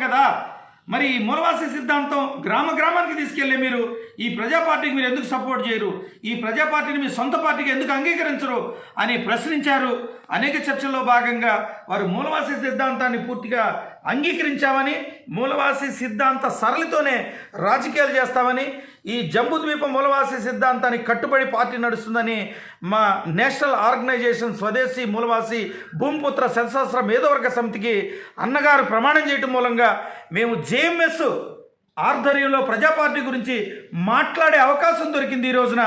కదా? మరి ఈ మూలవాసి సిద్ధాంతం గ్రామ గ్రామానికి తీసుకెళ్ళే మీరు ఈ ప్రజా పార్టీకి మీరు ఎందుకు సపోర్ట్ చేయరు? ఈ ప్రజా పార్టీని మీ సొంత పార్టీకి ఎందుకు అంగీకరించరు? అని ప్రశ్నించారు. అనేక చర్చల్లో భాగంగా వారు మూలవాసి సిద్ధాంతాన్ని పూర్తిగా అంగీకరించామని మూలవాసి సిద్ధాంత సరళితోనే రాజకీయాలు చేస్తామని ఈ జంబుద్వీప మూలవాసి సిద్ధాంతానికి కట్టుబడి పార్టీ నడుస్తుందని మా నేషనల్ ఆర్గనైజేషన్ స్వదేశీ మూలవాసి భూమిపుత్ర శతసహస్ర మేధోవర్గ సమితికి అన్నగారు ప్రమాణం చేయటం మూలంగా మేము జేఎంఎస్ ఆధ్వర్యంలో ప్రజా పార్టీ గురించి మాట్లాడే అవకాశం దొరికింది ఈ రోజున.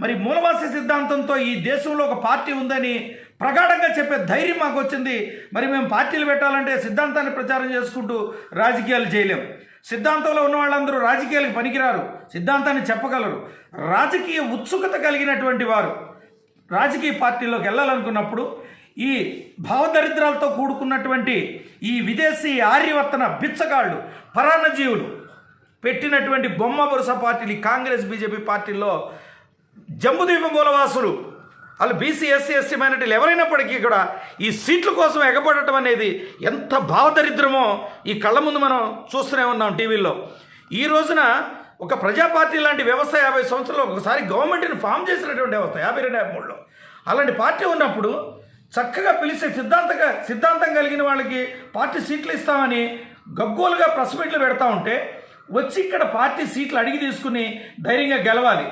మరి మూలవాసి సిద్ధాంతంతో ఈ దేశంలో ఒక పార్టీ ఉందని ప్రగాఢంగా చెప్పే ధైర్యం మాకు వచ్చింది. మరి మేము పార్టీలు పెట్టాలంటే సిద్ధాంతాన్ని ప్రచారం చేసుకుంటూ రాజకీయాలు చేయలేం. సిద్ధాంతంలో ఉన్న వాళ్ళందరూ రాజకీయాలకు పనికిరారు. సిద్ధాంతాన్ని చెప్పగలరు. రాజకీయ ఉత్సుకత కలిగినటువంటి వారు రాజకీయ పార్టీలోకి వెళ్ళాలనుకున్నప్పుడు ఈ భావదరిద్రాలతో కూడుకున్నటువంటి ఈ విదేశీ ఆర్యవర్తన బిచ్చగాళ్ళు పరాన్నజీవులు పెట్టినటువంటి బొమ్మ వరుస పార్టీలు కాంగ్రెస్ బీజేపీ పార్టీల్లో జంబుదీప మూలవాసులు వాళ్ళు బీసీ ఎస్సీ ఎస్సీ మైనార్టీలు ఎవరైనప్పటికీ కూడా ఈ సీట్ల కోసం ఎగబడటం అనేది ఎంత భావదరిద్రమో ఈ కళ్ళ ముందు మనం చూస్తూనే ఉన్నాం టీవీల్లో. ఈ రోజున ఒక ప్రజాపార్టీ లాంటి వ్యవస్థ యాభై సంవత్సరాలు ఒకసారి గవర్నమెంట్ని ఫామ్ చేసినటువంటి వ్యవస్థ యాభై రెండు యాభై మూడులో. అలాంటి పార్టీ ఉన్నప్పుడు చక్కగా పిలిచే సిద్ధాంతంగా సిద్ధాంతం కలిగిన వాళ్ళకి పార్టీ సీట్లు ఇస్తామని గగ్గోలుగా ప్రెస్ మీట్లు పెడతా ఉంటే వచ్చి ఇక్కడ పార్టీ సీట్లు అడిగి తీసుకుని ధైర్యంగా గెలవాలి.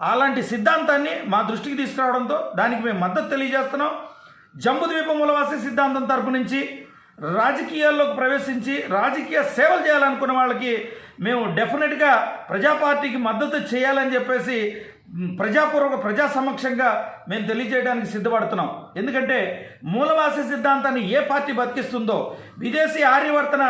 అలాంటి సిద్ధాంతాన్ని మా దృష్టికి తీసుకురావడంతో దానికి మేము మద్దతు తెలియజేస్తున్నాం. జంబుద్వీప మూలవాసి సిద్ధాంతం తరపు నుంచి రాజకీయాల్లోకి ప్రవేశించి రాజకీయ సేవలు చేయాలనుకున్న వాళ్ళకి మేము డెఫినెట్గా ప్రజాపార్టీకి మద్దతు చేయాలని చెప్పేసి ప్రజాపూర్వక ప్రజా సమక్షంగా మేము తెలియజేయడానికి సిద్ధపడుతున్నాం. ఎందుకంటే మూలవాసి సిద్ధాంతాన్ని ఏ పార్టీ బతికిస్తుందో విదేశీ ఆర్యవర్తన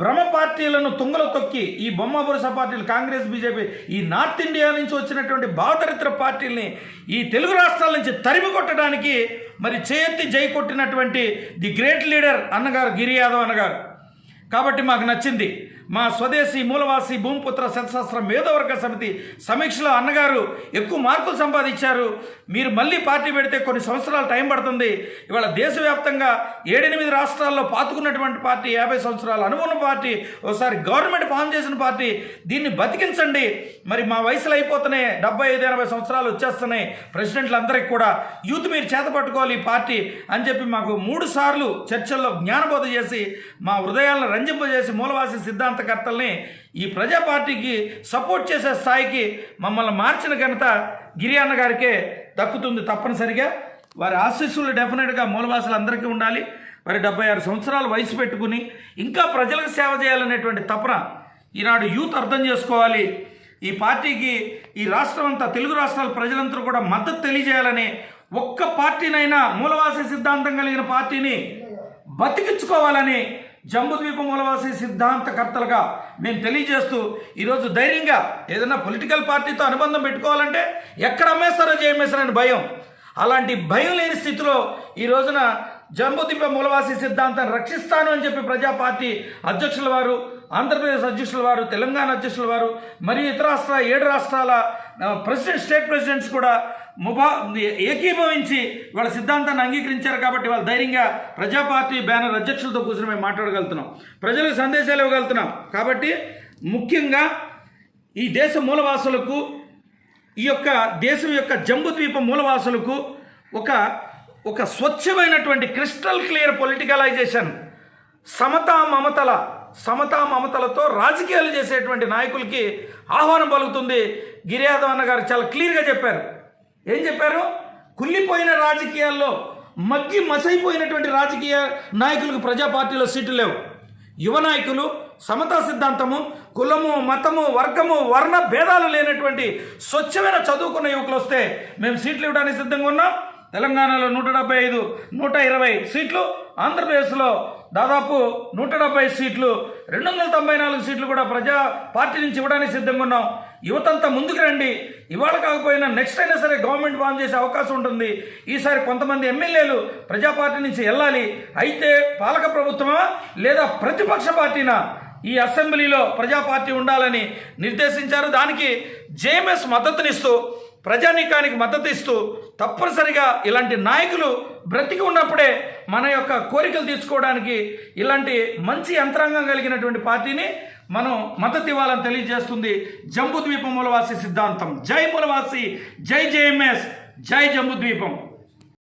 భ్రమ పార్టీలను తుంగలో తొక్కి ఈ బొమ్మ బురుస పార్టీలు కాంగ్రెస్ బీజేపీ ఈ నార్త్ ఇండియా నుంచి వచ్చినటువంటి భావతరిత్ర పార్టీల్ని ఈ తెలుగు రాష్ట్రాల నుంచి తరిమి కొట్టడానికి మరి చేయెత్తి జై కొట్టినటువంటి ది గ్రేట్ లీడర్ అన్నగారు గిరి యాదవ్ అన్నగారు. కాబట్టి మాకు నచ్చింది. మా స్వదేశీ మూలవాసి భూమిపుత్ర శతశాస్త్ర మేధోవర్గ సమితి సమీక్షలో అన్నగారు ఎక్కువ మార్కులు సంపాదించారు. మీరు మళ్ళీ పార్టీ పెడితే కొన్ని సంవత్సరాలు టైం పడుతుంది. ఇవాళ దేశవ్యాప్తంగా ఏడెనిమిది రాష్ట్రాల్లో పాతుకున్నటువంటి పార్టీ యాభై సంవత్సరాలు అనుభవం పార్టీ ఒకసారి గవర్నమెంట్ ఫామ్ చేసిన పార్టీ. దీన్ని బతికించండి. మరి మా వయసులో అయిపోతున్నాయి డెబ్బై ఐదు ఎనభై సంవత్సరాలు వచ్చేస్తున్నాయి. ప్రెసిడెంట్లందరికీ కూడా యూత్ మీరు చేత పట్టుకోవాలి పార్టీ అని చెప్పి మాకు మూడు సార్లు చర్చల్లో జ్ఞానబోధ చేసి మా హృదయాలను రంజింపజేసి మూలవాసి సిద్ధాంతం సిద్ధాంతకర్తల్ని ఈ ప్రజా పార్టీకి సపోర్ట్ చేసే స్థాయికి మమ్మల్ని మార్చిన ఘనత గిరి అన్న గారికే దక్కుతుంది తప్పనిసరిగా. వారి ఆశీస్సులు డెఫినెట్గా మూలవాసులు అందరికీ ఉండాలి. వారి డెబ్బై ఆరు సంవత్సరాలు వయసు పెట్టుకుని ఇంకా ప్రజలకు సేవ చేయాలనేటువంటి తపన ఈనాడు యూత్ అర్థం చేసుకోవాలి. ఈ పార్టీకి ఈ రాష్ట్రం అంతా తెలుగు రాష్ట్రాల ప్రజలందరూ కూడా మద్దతు తెలియజేయాలని ఒక్క పార్టీనైనా మూలవాస సిద్ధాంతం కలిగిన పార్టీని బతికించుకోవాలని జంబుద్వీప మూలవాసి సిద్ధాంతకర్తలుగా మేము తెలియజేస్తూ ఈరోజు ధైర్యంగా ఏదైనా పొలిటికల్ పార్టీతో అనుబంధం పెట్టుకోవాలంటే ఎక్కడ అమ్మేస్తారో చేయమేస్తారని భయం. అలాంటి భయం లేని స్థితిలో ఈ రోజున జంబుద్వీప మూలవాసి సిద్ధాంతాన్ని రక్షిస్తాను అని చెప్పి ప్రజా పార్టీ అధ్యక్షుల వారు ఆంధ్రప్రదేశ్ అధ్యక్షుల వారు తెలంగాణ అధ్యక్షుల వారు మరియు ఇతర రాష్ట్ర ఏడు రాష్ట్రాల ప్రెసిడెంట్ స్టేట్ ప్రెసిడెంట్స్ కూడా ముభా ఏకీభవించి వాళ్ళ సిద్ధాంతాన్ని అంగీకరించారు కాబట్టి వాళ్ళ ధైర్యంగా ప్రజా పార్టీ బ్యానర్ అధ్యక్షులతో కూర్చొని మేము మాట్లాడగలుగుతున్నాం. ప్రజలకు సందేశాలు ఇవ్వగలుగుతున్నాం. కాబట్టి ముఖ్యంగా ఈ దేశ మూలవాసులకు ఈ యొక్క దేశం యొక్క జంబుద్వీప మూలవాసులకు ఒక ఒక స్వచ్ఛమైనటువంటి క్రిస్టల్ క్లియర్ పొలిటికలైజేషన్ సమతా మమతల సమతా మమతలతో రాజకీయాలు చేసేటువంటి నాయకులకి ఆహ్వానం పలుకుతుంది. గిరియాదవ్ అన్న గారు చాలా క్లియర్గా చెప్పారు. ఏం చెప్పారు? కుళ్ళిపోయిన రాజకీయాల్లో మగ్గి మసైపోయినటువంటి రాజకీయ నాయకులకు ప్రజా పార్టీలో సీట్లు లేవు. యువ నాయకులు సమతా సిద్ధాంతము కులము మతము వర్గము వర్ణ భేదాలు లేనటువంటి స్వచ్ఛమైన చదువుకున్న యువకులు వస్తే మేము సీట్లు ఇవ్వడానికి సిద్ధంగా ఉన్నాం. తెలంగాణలో నూట డెబ్బై ఐదు నూట ఇరవై సీట్లు ఆంధ్రప్రదేశ్లో దాదాపు నూట డెబ్బై సీట్లు రెండు వందల తొంభై నాలుగు సీట్లు కూడా ప్రజా పార్టీ నుంచి ఇవ్వడానికి సిద్ధంగా ఉన్నాం. యువతంతా ముందుకు రండి. ఇవాళ కాకపోయినా నెక్స్ట్ అయినా సరే గవర్నమెంట్ ఫామ్ చేసే అవకాశం ఉంటుంది. ఈసారి కొంతమంది ఎమ్మెల్యేలు ప్రజా పార్టీ నుంచి వెళ్ళాలి. అయితే పాలక ప్రభుత్వమా లేదా ప్రతిపక్ష పార్టీనా? ఈ అసెంబ్లీలో ప్రజా పార్టీ ఉండాలని నిర్దేశించారు. దానికి జేఎంఎస్ మద్దతునిస్తూ ప్రజానీకానికి మద్దతు ఇస్తూ తప్పనిసరిగా ఇలాంటి నాయకులు బ్రతికి ఉన్నప్పుడే మన యొక్క కోరికలు తీసుకోవడానికి ఇలాంటి మంచి యంత్రాంగం కలిగినటువంటి పార్టీని మనం మద్దతు ఇవ్వాలని తెలియజేస్తుంది జంబుద్వీపం మూలవాసి సిద్ధాంతం. జై మూలవాసి జై జేఎంఎస్ జై జంబుద్వీపం